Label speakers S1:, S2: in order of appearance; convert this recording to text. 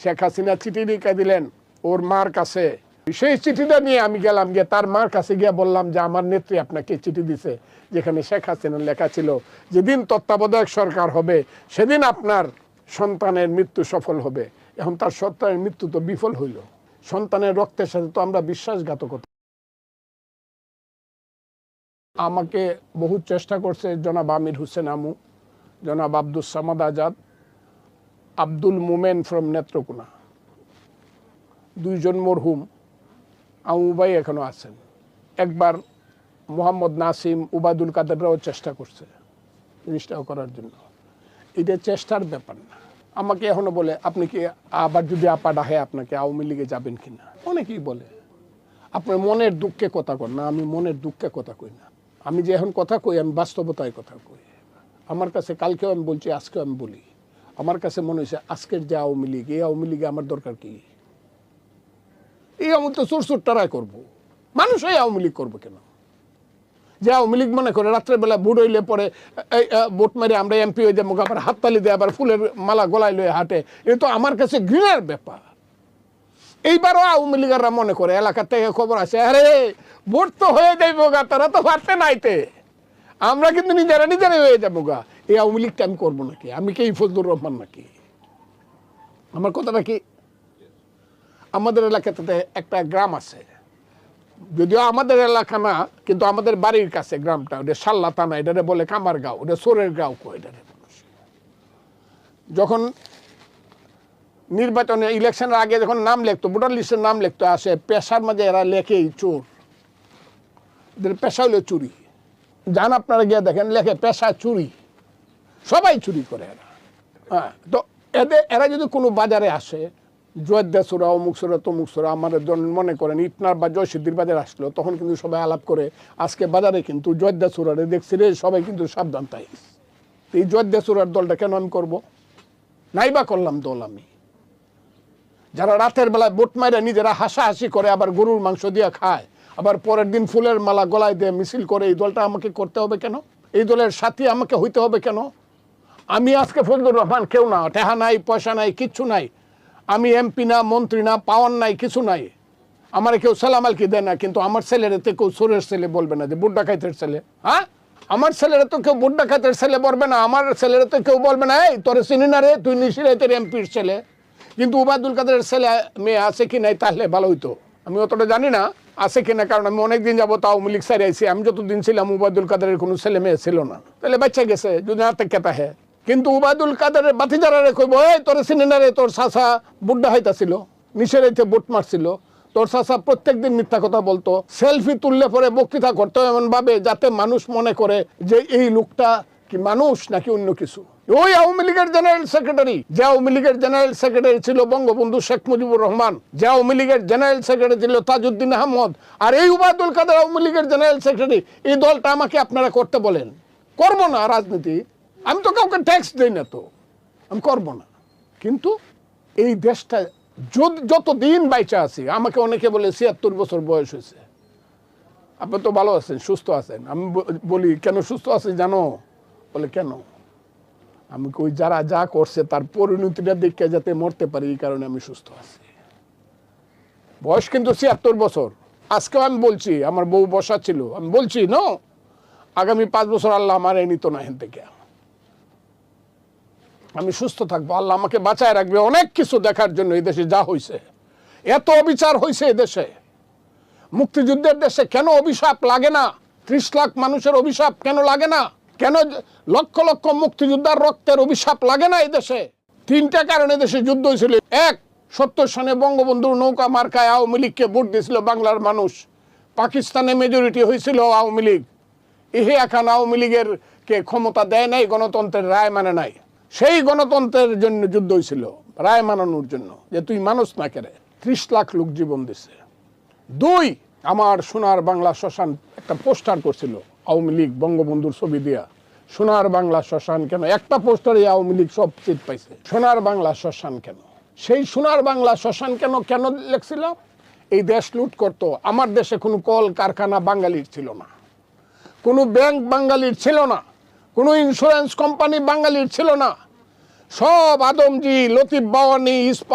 S1: শেখ হাসিনা চিঠি লিখে দিলেন, ওর মার কাছে। সেই চিঠিটা নিয়ে আমি গেলাম, গিয়ে তার মার কাছে গিয়ে বললাম যে, আমার নেত্রী আপনাকে চিঠি দিছে, যেখানে শেখ হাসিনার লেখা ছিল, যেদিন তত্ত্বাবধায়ক সরকার হবে, সেদিন আপনার সন্তানের মৃত্যু সফল হবে। এখন তার সন্তানের মৃত্যু তো বিফল হইল। সন্তানের রক্তের সাথে তো আমরা বিশ্বাসঘাত বিশ্বাসঘাতকতা আমাকে বহু চেষ্টা করছে জনাব আমির হোসেন আমু, জনাব আব্দুল সামাদ আজাদ আব্দুল মোমেন ফ্রম নেত্রকোনা। দুইজন মরহুম আমু ভাই এখনও আছেন। একবার মোহাম্মদ নাসিম উবাদুল কাদেররাও চেষ্টা করছে জিনিসটাও করার জন্য। এটা চেষ্টার ব্যাপার না। আমাকে এখনও বলে, আপনি কি আবার যদি আপা ডাহে আপনাকে আওয়ামী লীগে যাবেন কিনা অনেকেই বলে, আপনার মনের দুঃখে কথা কর না, আমি মনের দুঃখে কথা কই না। আমি যে এখন কথা কই, আমি বাস্তবতায় কথা কই। আমার কাছে কালকেও আমি বলছি, আজকেও আমি বলি। আমার কাছে মনে হয়েছে, আজকের যে আওয়ামী লীগ, এই আওয়ামী লীগে আমার দরকার কি? এই আওয়ামী তো চোর চোরটারাই করব। মানুষ এই আওয়ামী লীগ করব কেন? যে আওয়ামী লীগ মনে করে রাত্রেবেলা বুট হইলে পরে ভোট মেরে আমরা এমপি হয়ে যাব, আবার হাততালি দিয়ে আবার ফুলের মালা গলায় লয়ে হাঁটে। এ তো আমার কাছে ঘৃণার ব্যাপার। এইবারও আওয়ামী লীগাররা মনে করে এলাকা থেকে খবর আছে আরে ভোট তো হয়ে যাইব গা, তারা তো পারতে নাইতে। আমরা কিন্তু নিজেরা নিজেরাই হয়ে যাব গা। এই আওয়ামী লীগটা আমি করব নাকি? আমি কি ফজলুর রহমান নাকি? আমার কথাটা কি? আমাদের এলাকাতে একটা গ্রাম আছে। যদিও আমাদের এলাকা না, কিন্তু আমাদের বাড়ির কাছে গ্রামটা, ওটা সাল্লা থানা, এটারে বলে কামার গাঁও ওটা সোরের গাঁও কো এটারে। যখন নির্বাচনে ইলেকশনের আগে যখন নাম লিখতো, ভোটার লিস্টের নাম লিখতো, আসে পেশার মাঝে এরা লেখেই চোর। এদের পেশা হলো চুরি। যান আপনারা গিয়ে দেখেন, লেখে পেশা চুরি। সবাই চুরি করে এরা। হ্যাঁ তো এদের এরা যদি কোনো বাজারে আসে জয়দাসুরা অমুক সুরা, তমুক সুরা, আমাদের মনে করেন ইটনার বা জয়সিদ্ধির বাজার আসলো, তখন কিন্তু সবাই আলাপ করে, আজকে বাজারে কিন্তু জয়দাসুরারে দেখছি রে, সবাই কিন্তু সাবধান তাই। এই জয়দাসুরার দলটা কেন আমি করব? নাই বা করলাম দল আমি। যারা রাতের বেলায় বোট মাইরা নিজেরা হাসাহাসি করে, আবার গরুর মাংস দিয়ে খায় আবার পরের দিন ফুলের মালা গলায় দিয়ে মিছিল করে এই দলটা আমাকে করতে হবে কেন? এই দলের সাথী আমাকে হইতে হবে কেন? আমি আজকে ফজলুর রহমান কেউ না, টেহা নাই, পয়সা নাই, কিচ্ছু নাই। আমি এমপি না, মন্ত্রী না, পাওয়ার নাই, কিছু নাই। আমার কেউ সালাম আলকি দেয় না, কিন্তু আমার ছেলেরাতে কেউ সুরের ছেলে বলবে না, যে বুড্ডা খাইতের ছেলে। হ্যাঁ? আমার ছেলেরা তো কেউ বুড্ডা খাইতের ছেলে বলবে না, আমার ছেলেরা তো কেউ বলবে না, এই, তোর চিনি না রে, তুই নিশিরাইতের এমপির ছেলে। কিন্তু উবায়দুল কাদের ছেলে, মেয়ে আছে কি নাই, তাহলে ভালো হইতো। আমি অতটা জানি না আছে কিনা, কারণ আমি অনেকদিন যাব তাও মিলিক সারি আইসি আমি যতদিন ছিলাম, উবায়দুল কাদের কোনো ছেলে মেয়ে ছিল না। তাহলে বাচ্চা গেছে, যদি হাতে কেতা হ্যাঁ কিন্তু উবায়দুল কাদের বাতিজারা রে কইব, এই, তোর সিনেনারে তোর চাষা বুড্ডা হইতাছিল, নিচের হইতে বুট মারছিল। তোর চাষা প্রত্যেকদিন মিথ্যা কথা বলতো, সেলফি তুললে পরে বক্তৃতা করতো এমন ভাবে যাতে মানুষ মনে করে যে এই লোকটা কি মানুষ নাকি অন্য কিছু। ওই আওয়ামী লীগের জেনারেল সেক্রেটারি, যে আওয়ামী লীগের জেনারেল সেক্রেটারি ছিল বঙ্গবন্ধু শেখ মুজিবুর রহমান, যে আওয়ামী লীগের জেনারেল সেক্রেটারি ছিল তাজউদ্দিন আহমদ, আর এই উবায়দুল কাদের আওয়ামী লীগের জেনারেল সেক্রেটারি, এই দলটা আমাকে আপনারা করতে বলেন। করব না রাজনীতি। আমি তো কাউকে ট্যাক্স দিই না তো। আমি করব না। কিন্তু এই দেশটা যত দিন বাইচা আছি, আমাকে অনেকে বলে ছিয়াত্তর বছর বয়স হয়েছে। আপনি তো ভালো আছেন, সুস্থ আছেন। আমি বলি, কেন সুস্থ আছি জানো? বলে, কেন? আমি কই, যারা যা করছে তার পরিণতিটা দেখে যাতে মরতে পারি, এই কারণে আমি সুস্থ আছি। বয়স কিন্তু ছিয়াত্তর বছর। আজকেও আমি বলছি, আমার বউ বসা ছিল। আমি বলছি, ন, আগামী পাঁচ বছর আল্লাহ আমার নিত না হেন থেকে। আমি সুস্থ থাকব। আল্লাহ আমাকে বাঁচায় রাখবে অনেক কিছু দেখার জন্য এই দেশে যা হয়েছে এত অবিচার হয়েছে দেশে। মুক্তিযুদ্ধের দেশে কেন অভিশাপ লাগে না? ত্রিশ লাখ মানুষের অভিশাপ কেন লাগে না? কেন লক্ষ লক্ষ মুক্তিযোদ্ধার রক্তের অভিশাপ লাগে না দেশে? তিনটা কারণে দেশে যুদ্ধ হয়েছিল। এক, সত্তর সনে বঙ্গবন্ধুর নৌকা মার্কায় আওয়ামী লীগকে ভোট দিয়েছিল বাংলার মানুষ। পাকিস্তানে মেজরিটি হয়েছিল আওয়ামী লীগ। ইহে এখন আওয়ামী লীগের কে ক্ষমতা দেয় নাই, গণতন্ত্রের রায় মানে নাই। সেই গণতন্ত্রের জন্য যুদ্ধ হয়েছিল, রায় মানানোর জন্য, যে তুই মানুষ না কেরে, ত্রিশ লাখ লোক জীবন দিছে। দুই, আমার সোনার বাংলা শ্মশান একটা পোস্টার করছিল। আওয়ামী লীগ বঙ্গবন্ধুর ছবি দিয়া। সোনার বাংলা শ্মশান কেন? একটা পোস্টারে আওয়ামী লীগ সব সিট পাইছে। সোনার বাংলা শ্মশান কেন? সেই সোনার বাংলা শ্মশান কেন কেন লেখছিল? এই দেশ লুট করত। আমার দেশে কোনো কল কারখানা বাঙালির ছিল না। কোনো ব্যাংক বাঙালির ছিল না। কোনো ইন্স্যুরেন্স কোম্পানি বাঙালির ছিল না। সব আদমজি, লতিফ বাওয়ানি, ইস্পাত